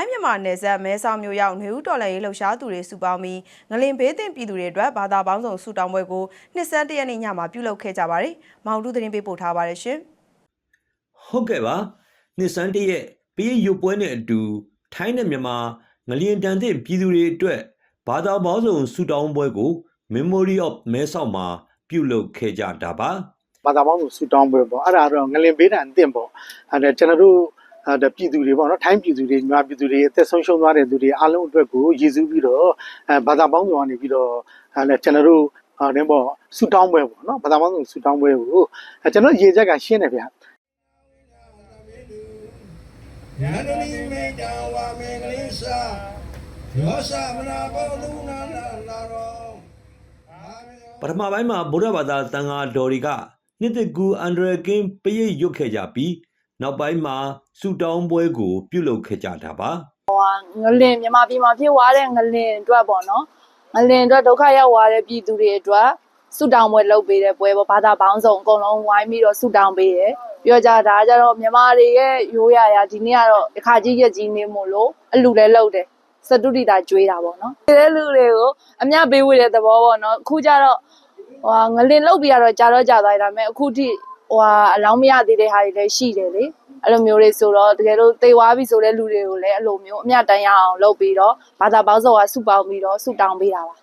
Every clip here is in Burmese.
ထိုင်းမြန်မာနယ်စပ်မဲဆောက်မြို့ရောက်နေဦးတော်လှန်ရေးလှုပ်ရှားသူတွေစုပေါင်းပြီးငလင်ဘေးသင့်ပြည်သူတွေအတွက်ဘာသာပေါင်းစုံစုတောင်းပွဲကိုနှစ်ဆန်းတရက်နေ့ညမှာပြုလုပ်ခဲ့ကြပါတယ်။မောင်တူသတင်းပေးပို့ထားပါတယ်ရှင်။ဟုတ်ကဲ့ပါနှစ်စန်းတည့်ရဲ့ပေးရုပ်ပွဲနဲ့အတူထိုင်းနဲ့မြန်မာငလျင်တန်တဲ့ပြည်သူတွေအတွက်ဘာသာပေါင်းစုံဆူတောင်းပွဲကို Memory of မဲဆောက်မှာပြုလုပ်ခဲ့ကြတာပါဘာသာပေါင်းစုံဆူတောင်းပွဲပေါ့အဲ့ဒါတော့ငလင်ဘေးတန်အသင့်ပေါ့အဲ့ဒါကျွန်တော်တို့အဲ့ဒါ ပြည်သူတွေပေါ့နော်ထိုင်းပြည်သူတွေမြန်မာပြည်သူတွေအသက်ဆုံးရှုံးသွားတဲ့သူတွေအားလုံးအတွက်ကိုရည်စူးပြီးတော့အဲဘာသာပေါင်းစုံကနေပြီးတော့အဲ့ဒါကျွန်တော်တို့ဟာတင်းပေါ့ဆူတောင်းပွဲပေါ့နော်ဘာသာပေါင်းစုံဆူတောင်းပွဲကိုအဲကျွန်တော်ရေချက်ကရှင်းတယ်ဗျာယန္တနိမေတံဝါမေကလိသယောသမနာဘောလူနာနာလာရောအာမေယောပထမပိုင်းမှာဗုဒ္ဓဘာသာတန်ဃာတော်တွေကနှစ်သက်ကူအန်ဒရကင်းပရိတ်ရွတ်ခဲ့ကြပြီး နောက်ပိုင်းမှာဆူတောင်းပွဲကို ပြုလုပ်ခဲ့ကြတာပါငလင်မြန်မာပြည်မှာဖြစ်သွားတဲ့ငလင်အတွက်ပေါ့နော်ငလင်အတွက်ဒုက္ခရောက်သွားတဲ့ပြည်သူတွေအတွက်ဆုတောင်းပွဲလုပ်ပေးတဲ့ပွဲပေါ့ဘာသာပေါင်းစုံအကုန်လုံးဝိုင်းပြီးတော့ဆုတောင်းပေးတယ်ပြီးတော့ကြဒါကြတော့မြန်မာတွေရဲ့ရိုးရာရာဒီနေ့ကတော့အခါကြီးရက်ကြီးနေမို့လို့အလူလည်းလုပ်တယ်စတုတိတာကျွေးတာပေါ့နော်ဒီတဲ့လူတွေကိုအမြပေးဝေတဲ့သဘောပေါ့နော်အခုကြတော့ဟိုငလင်လုပ်ပြီးတော့ကြာတော့ကြာသွားတယ်ဒါပေမဲ့အခုထိ ဟိုအလောင်းမရသေးတဲ့ဟာတွေလည်းရှိတယ်လေအဲ့လိုမျိုးတွေဆိုတော့တကယ်လို့သေသွားပြီဆိုတဲ့လူတွေကိုလည်းအဲ့လိုမျိုးအမြတ်တမ်းရအောင်လုပ်ပြီးတော့ဘာသာပေါင်းစုံကစုပေါင်းပြီးတော့ဆုတောင်းပေးတာပါ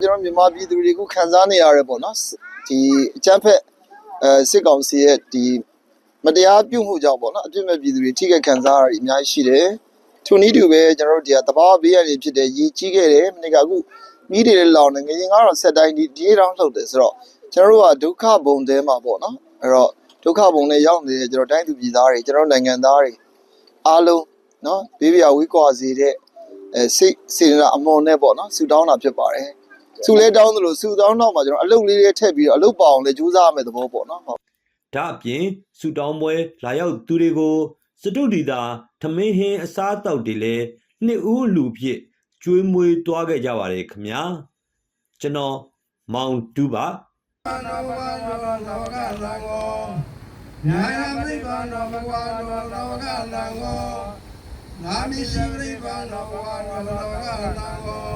ကျွန်တော်မြန်မာပြည်သူတွေကခံစားနေရတယ်ပေါ့နော်ဒီအကြမ်းဖက် အဲစစ်ကောင်စီရဲ့ဒီမတရားပြုမှုကြောင့်ပေါ့နော်အပြစ်မဲ့ပြည်သူတွေထိခိုက်ခံစားရတာအများကြီးရှိတယ်။ထိုနည်းတူပဲကျွန်တော်တို့ဒီကတဘာဘေးရည်ဖြစ်တဲ့ရေကြီးခဲ့တယ်မနေ့ကအခုမိတွေလည်းလောင်နေငရင်ကတော့ဆက်တိုင်းဒီဒီတောင်းလှုပ်တယ်ဆိုတော့ကျွန်တော်တို့ကဒုက္ခဘုံတဲမှာပေါ့နော်အဲ့တော့ဒုက္ခဘုံနဲ့ရောက်နေတဲ့ကျွန်တော်တိုင်းသူပြည်သားတွေကျွန်တော်နိုင်ငံသားတွေအားလုံးနော်ဘေးပြဝေးကွာစေတဲ့အဲစိတ်စေနာအမွန်နဲ့ပေါ့နော်ဆူတောင်းတာဖြစ်ပါတယ် ဆူလဲတောင်းသလိုဆူတောင်းတော့မှကျွန်တော်အလုပ်လေးတွေထည့်ပြီးတော့အလုပ်ပါအောင်လဲကြိုးစားရမယ်သဘောပေါ့နော်ဟုတ်ဒါအပြင်ဆူတောင်းပွဲလာရောက်သူတွေကိုစတုဒီတာထမင်းဟင်းအစားအသောက်တွေလည်းနှစ်ဦးလူဖြစ်ကျွေးမွေးသွားခဲ့ကြပါတယ်ခင်ဗျာကျွန်တော်မောင်တူပါနောဘဝနောလောကလံကိုညာယမိဘနောဘဝနောလောကလံကိုနာမိရှိပရိဘနောဘဝနောလောကလံကို